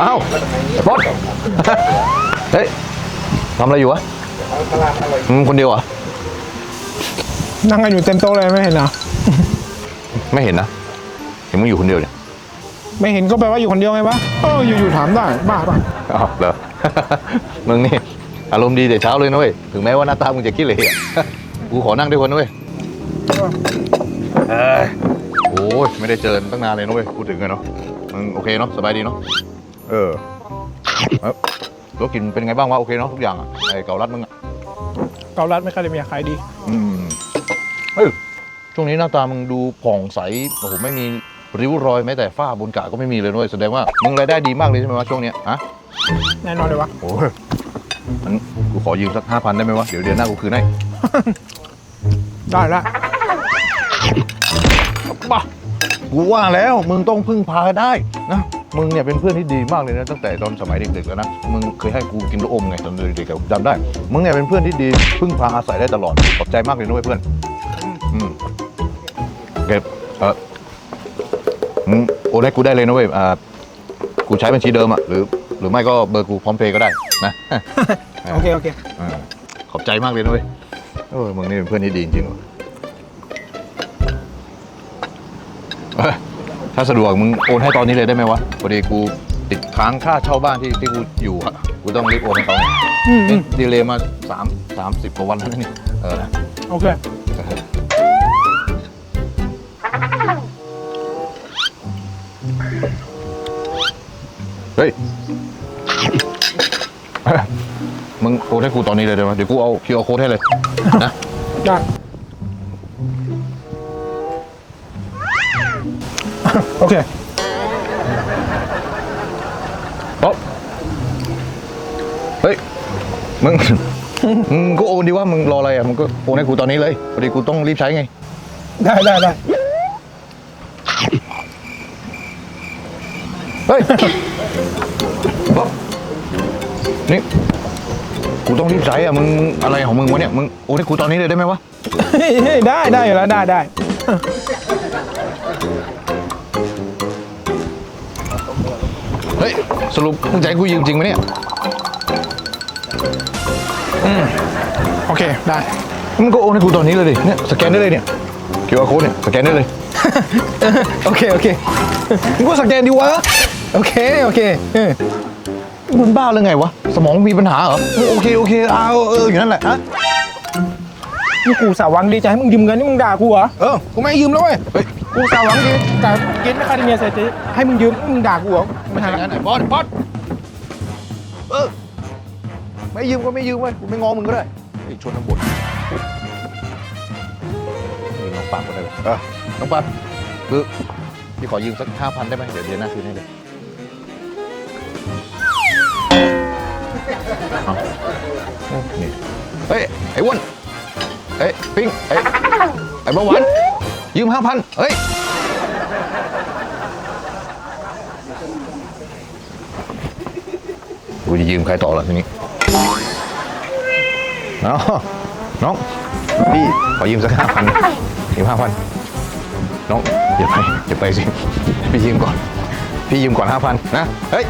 อ้าวไอ้ป๊อดเฮ้ยทำอะไรอยู่วะมึงคนเดียวเหรอ นั่งกันอยู่เต็มโต๊ะเลยไม่เห็นเหรอไม่เห็นนะ เห็นมึงอยู่คนเดียวเนี่ยไม่เห็นก็แปลว่าอยู่คนเดียวไงวะเอออยู่ๆถามได้บ้าป่ะอ้าวเหรอ มึงนี่ อารมณ์ดีแต่เช้าเลยนะเว้ย ถึงแม้ว่าหน้าตามึงจะขี้เหร่อะกูขอนั่งด้วยคนนะเว้ยเอ้ยโอ้ยไม่ได้เจอกันตั้งนานเลยนะเว้ยพูดถึงกันเนาะมึงโอเคเนาะสบายดีเนาะ เออเอ้าแล้วกินเป็นไงบ้างวะโอเคเนาะทุกอย่างอะไอเกาลัดมึงอะเกาลัดไม่ค่อยได้มีขายดี อืมเฮ้ยช่วงนี้หน้าตามึงดูผ่องใสโอ้โหไม่มีริ้วรอยแม้แต่ฝ้าบนกะก็ไม่มีเลยด้วยแสดงว่ามึงรายได้ดีมากเลยใช่ไหมวะช่วงเนี้ยฮะแน่นอนเลยวะ โอ้ยมันกูขอยืมสักห้าพันได้ไหมวะเดี๋ยวเดือนหน้ากูคืนให้ได้ละบ้ากูว่าแล้วมึงต้องพึ่งพาได้นะ มึงเนี่ยเป็นเพื่อนที่ดีมากเลยนะตั้งแต่ตอนสมัยเด็กๆแล้วนะมึงเคยให้กูกินลูกอมไงตอนเด็กๆอะจำได้ มึงเนี่ยเป็นเพื่อนที่ดีพึ่งพาอาศัยได้ตลอดขอบใจมากเลยนะเว้ยเพื่อนอืมเก็บเออมึงโอนให้กูได้เลยนะเว้ยอ่ากูใช้บัญชีเดิมอะหรือ หรือไม่ก็เบอร์กูพร้อมเพย์ก็ได้นะ โอเคโอเคอ่าขอบใจมากเลยนะเว้ยเออมึงนี่เป็นเพื่อนที่ดีจริงๆว่ะเอ้ย ถ้าสะดวกมึงโอนให้ตอนนี้เลยได้ไหมวะพอดีกูติดค้างค่าเช่าบ้านที่ที่กูอยู่อะกูต้องรีบโอนให้เขาอืมอืนี่มดีเลยมาสามสามสิบกว่าวันแล้วนะนี่เออนะโอเค เฮ้ยเอ้ย มึงโอนให้กูตอนนี้เลยได้ไหมเดี๋ยวกูเอาคิวอาโค้ดให้เลยนะ ได้ โอเคป๊อปเฮ้ย มึง มึงก็โอนดีว่ามึงรออะไรอะ มึงก็โอนให้กูตอนนี้เลยพอดีกูต้องรีบใช้ไง ได้ได้ได้เฮ้ยป๊อปนี่ กูต้องรีบใช้อะ มึงอะไรของมึงวะเนี่ย มึงโอนให้กูตอนนี้เลยได้ไหมวะ เฮ้ยเฮ้ยได้ได้อยู่แล้วได้ได้ ฮ้ย สรุปมึงจะให้กูยืมจริงไหมเนี่ยโอเค ได้มึงก็โอนให้กูตอนนี้เลยดิ เนี่ยสแกนได้เลยเนี่ยคิวอาร์โค้ดเนี่ยสแกนได้เลย โอเค โอเคมึงก็สแกนดีวะ โอเค โอเคเออมึงบ้าหรือไงวะ สมองมีปัญหาเหรอเออโอเค โอเคเอาเอออยู่นั่นแหละฮะนี่กูสาหวังดีใจให้มึงยืมเงินนี่มึงด่ากูเหรอ เออ กูไม่ให้ยืมแล้วเว้ย เฮ้ย กูสาหวังดีแต่กินไม่คาเดเมียเสร็จจะให้มึงยืมมึงด่ากูเหรอ ไม่ใช่งั้นไอ้บอสบอสเออไม่ยืมก็ไม่ยืมเว้ยกูไม่งอมึงก็ได้ไอ้ชนทั้งบทนี่น้องปั๊มก็ได้เลยเออน้องปั๊มคือพี่ขอยืมสักห้าพันได้ไหมเดี๋ยวเดือนหน้าคืนให้เลยเอาโอ้นี่เฮ้ยไอ้อ้วนเฮ้ยปิ้งไอ้ไอ้เบาหวานยืมห้าพันเฮ้ย จะยืมใครต่อล่ะทีนี้น้องน้องพี่ขอยืมสักห้าพันยืมห้าพันน้องอย่าไปอย่าไปสิพี่ยืมก่อน พี่ยืมก่อนห้าพันนะเฮ้ย